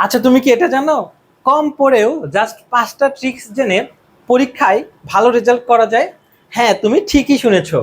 আচ্ছা তুমি কি এটা জানো? কম পড়েও জাস্ট পাঁচটা ট্রিক্স জেনে পরীক্ষায় ভালো রেজাল্ট করা যায়। হ্যাঁ তুমি ঠিকই শুনেছো।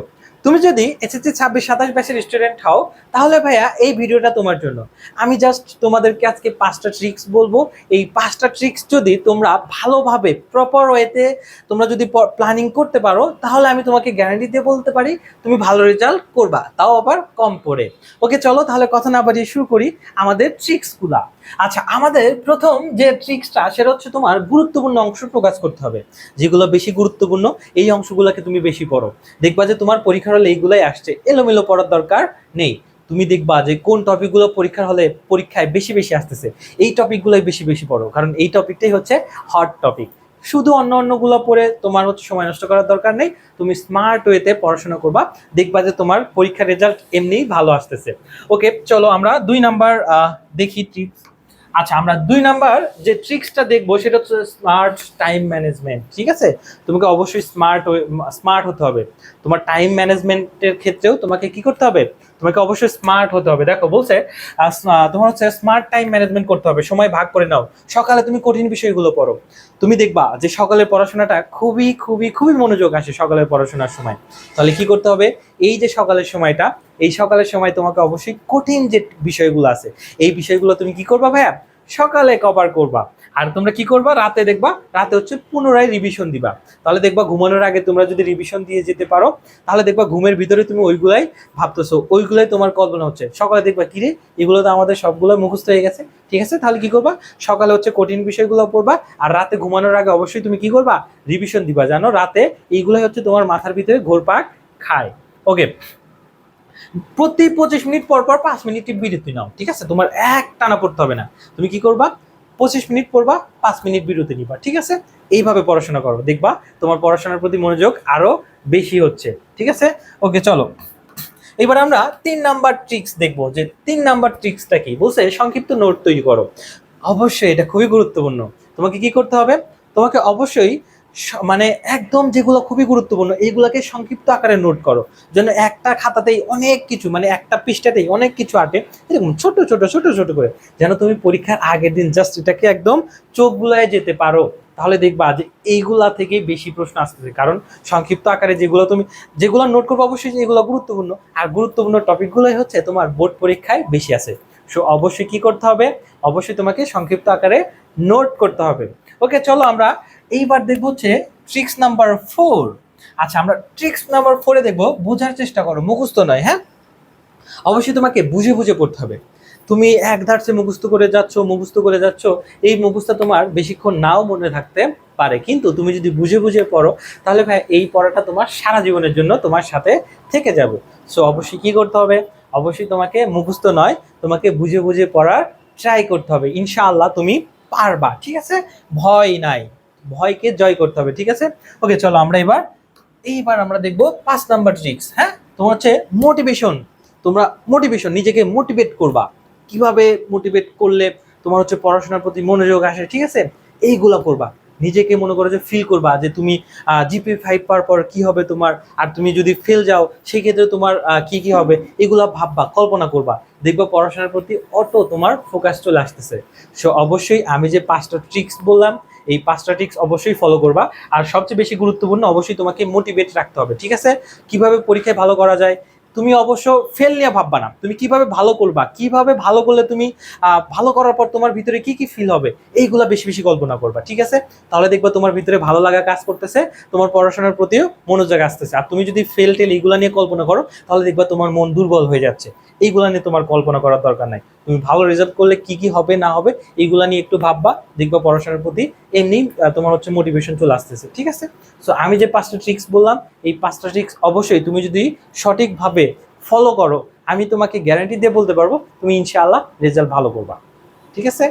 তুমি যদি এসএসসি ছাব্বিশ, সাতাশ ব্যাচের স্টুডেন্ট হও, তাহলে ভাইয়া এই ভিডিওটা তোমার জন্য। আমি জাস্ট তোমাদেরকে আজকে পাঁচটা ট্রিক্স বলব। এই পাঁচটা ট্রিক্স যদি তোমরা ভালোভাবে প্রপার ওয়েতে তোমরা যদি প্ল্যানিং করতে পারো, তাহলে আমি তোমাকে গ্যারান্টি দিয়ে বলতে পারি, তুমি ভালো রেজাল্ট করবা। তাও আবার কম পড়ে ওকে, চলো তাহলে কথা না বাড়িয়ে শুরু করি আমাদের ট্রিক্সগুলা আচ্ছা আমাদের প্রথম যে ট্রিক্সটা সেটা হচ্ছে তোমার গুরুত্বপূর্ণ অংশ প্রকাশ করতে হবে। যেগুলো বেশি গুরুত্বপূর্ণ, এই অংশগুলোকে তুমি বেশি পড়ো। দেখবা যে তোমার পরীক্ষার হলে এইগুলাই আসছে। এলোমেলো পড়ার দরকার নেই। তুমি দেখবা যে কোন টপিকগুলো পরীক্ষার হলে পরীক্ষায় বেশি বেশি আসতেছে, এই টপিকগুলোই বেশি বেশি পড়ো। কারণ এই টপিকটাই হচ্ছে হট টপিক শুধু অন্য অন্যগুলো পড়ে তোমার হচ্ছে সময় নষ্ট করার দরকার নেই, তুমি স্মার্ট ওয়েতে পড়াশোনা করবা, দেখবা যে তোমার পরীক্ষার রেজাল্ট এমনিই ভালো আসতেছে। ওকে চলো আমরা দুই নাম্বার দেখি ট্রিক্স আচ্ছা আমরা দুই নাম্বার যে ট্রিক্সটা দেখব সেটা হচ্ছে স্মার্ট টাইম ম্যানেজমেন্ট, ঠিক আছে? তোমাকে অবশ্যই স্মার্ট স্মার্ট হতে হবে। তোমার টাইম ম্যানেজমেন্টের ক্ষেত্রেও তোমাকে কি করতে হবে? তোমাকে অবশ্যই স্মার্ট হতে হবে। দেখো, বলছে তোমার হচ্ছে স্মার্ট টাইম ম্যানেজমেন্ট করতে হবে। সময় ভাগ করে নাও। সকালে তুমি কঠিন বিষয়গুলো পড়ো। তুমি দেখবা যে সকালের পড়াশোনাটা খুবই খুবই খুবই মনোযোগ আসে সকালের পড়াশোনার সময়। তাহলে কি করতে হবে? এই যে সকালের সময়টা, এই সকালের সময় তোমাকে অবশ্যই কঠিন যে বিষয়গুলো আছে, এই বিষয়গুলো তুমি কি করবা ভাইয়া? সকালে কভার করবা। আর তোমরা কি করবা? রাতে দেখবা, রাতে হচ্ছে পুনরায় রিভিশন দিবা। তাহলে দেখবা ঘুমানোর আগে তোমরা যদি রিভিশন দিয়ে যেতে পারো, তাহলে দেখবা ঘুমের ভিতরে তুমি ওইগুলাই ভাবতেছো। ওইগুলাই তোমার কল্পনা হচ্ছে। সকালে দেখবা কিরে এগুলো তো আমাদের সবগুলো মুখস্থ হয়ে গেছে। ঠিক আছে, তাহলে কি করবা? সকালে হচ্ছে কঠিন বিষয়গুলো পড়বা। আর রাতে ঘুমানোর আগে অবশ্যই তুমি কি করবা? রিভিশন দিবা। জানো, রাতে এইগুলাই হচ্ছে তোমার মাথার ভিতরে ঘোরপাক খায়। ওকে প্রতি পঁচিশ মিনিট পর পর পাঁচ মিনিট বিরতি নাও, ঠিক আছে? তোমার এক টানা পড়তে হবে না। তুমি কি করবা? পঁচিশ মিনিট পড়বা পাঁচ মিনিট বিরতি নিবা, ঠিক আছে? এইভাবে পড়াশোনা করো। দেখবা তোমার পড়াশোনার প্রতি মনোযোগ আরও বেশি হচ্ছে, ঠিক আছে? ওকে, চলো। এবার আমরা তিন নাম্বার ট্রিক্স দেখব। যে তিন নাম্বার ট্রিক্সটা কি? বলছে সংক্ষিপ্ত নোট তৈরি করো। অবশ্যই এটা খুবই গুরুত্বপূর্ণ। তোমাকে কি করতে হবে? তোমাকে অবশ্যই মানে একদম যেগুলো খুবই গুরুত্বপূর্ণ, এইগুলোকে সংক্ষিপ্ত আকারে নোট করো। যেন একটা খাতাতেই অনেক কিছু মানে একটা পৃষ্ঠাতেই অনেক কিছু আটে। এরকম ছোট ছোট ছোট ছোট করে। যেন তুমি পরীক্ষার আগের দিন জাস্ট এটাকে একদম চোখ গুলায় যেতে পারো। তাহলে দেখবা যে এইগুলা থেকেই বেশি প্রশ্ন আসতেছে। কারণ সংক্ষিপ্ত আকারে যেগুলো তুমি, যেগুলো নোট করব অবশ্যই এগুলো গুরুত্বপূর্ণ। আর গুরুত্বপূর্ণ টপিকগুলোই হচ্ছে তোমার বোর্ড পরীক্ষায় বেশি আছে। সো অবশ্যই কি করতে হবে? অবশ্যই তোমাকে সংক্ষিপ্ত আকারে নোট করতে হবে। ওকে চলো আমরা এইবার দেখব হচ্ছে ট্রিক্স নাম্বার ফোর আচ্ছা আমরা ট্রিক্স নাম্বার ফোরে দেখব, বোঝার চেষ্টা করো, মুখস্থ নয় হ্যাঁ? অবশ্যই তোমাকে বুঝে বুঝে পড়তে হবে। তুমি এক ধারসে মুখস্থ করে যাচ্ছ, মুখস্থ করে যাচ্ছ, এই মুখস্থ তোমার বেশিক্ষণ নাও মনে থাকতে পারে। কিন্তু তুমি যদি বুঝে বুঝে পড়ো, তাহলে ভাই, এই পড়াটা তোমার সারা জীবনের জন্য তোমার সাথে থেকে যাবে। সো অবশ্যই কি করতে হবে? অবশ্যই তোমাকে মুখস্থ নয়, তোমাকে বুঝে বুঝে পড়ার ট্রাই করতে হবে। ইনশাআল্লাহ তুমি পারবা, ঠিক আছে? ভয় নাই। ভয়কে জয় করতে হবে, ঠিক আছে? ওকে চলো আমরা এবার, এইবার আমরা দেখব পাঁচ নাম্বার ট্রিক্স হ্যাঁ? তোমার হচ্ছে মোটিভেশন তোমরা মোটিভেশন নিজেকে মোটিভেট করবা। কীভাবে মোটিভেট করলে তোমার হচ্ছে পড়াশোনার প্রতি মনোযোগ আসে, ঠিক আছে? এইগুলা করবা। নিজেকে মনে করো যে ফিল করবা যে তুমি জিপি ফাইভ পাওয়ার পর কি হবে তোমার, আর তুমি যদি ফেল যাও সেই ক্ষেত্রে তোমার কি কি হবে? এগুলা ভাববা, কল্পনা করবা। দেখবা পড়াশোনার প্রতি অটো তোমার ফোকাস চলে আসতেছে। সো অবশ্যই আমি যে পাঁচটা ট্রিক্স বললাম এই পাঁচটা ট্রিক্স অবশ্যই ফলো করবা। আর সবচেয়ে বেশি গুরুত্বপূর্ণ অবশ্যই তোমাকে মোটিভেট রাখতে হবে, ঠিক আছে? কীভাবে পরীক্ষায় ভালো করা যায়? তুমি অবশ্য ফেল নিয়ে ভাববা না। তুমি কীভাবে ভালো করবা? কীভাবে ভালো করলে তুমি ভালো করার পর তোমার ভিতরে কি কি ফিল হবে? এইগুলা বেশি বেশি কল্পনা করবা, ঠিক আছে? তাহলে দেখবা তোমার ভিতরে ভালো লাগা কাজ করতেছে, তোমার পড়াশোনার প্রতিও মনোযোগ আসতেছে। আর তুমি যদি ফেল টেল এইগুলা নিয়ে কল্পনা করো, তাহলে দেখবা তোমার মন দুর্বল হয়ে যাচ্ছে। এইগুলা নিয়ে তোমার কল্পনা করার দরকার নাই। তুমি ভালো রেজাল্ট করলে কি কি হবে, না হবে, এইগুলা নিয়ে একটু ভাববা, দেখবা পড়াশোনার প্রতি এমনি তোমার হচ্ছে মোটিভেশন চলে আসতেছে, ঠিক আছে? সো আমি যে পাঁচটা ট্রিক্স বললাম, এই পাঁচটা ট্রিক্স অবশ্যই তুমি যদি সঠিকভাবে ফলো করো, আমি তোমাকে গ্যারান্টি দিয়ে বলতে পারব, তুমি ইনশাআল্লাহ রেজাল্ট ভালো করবা, ঠিক আছে?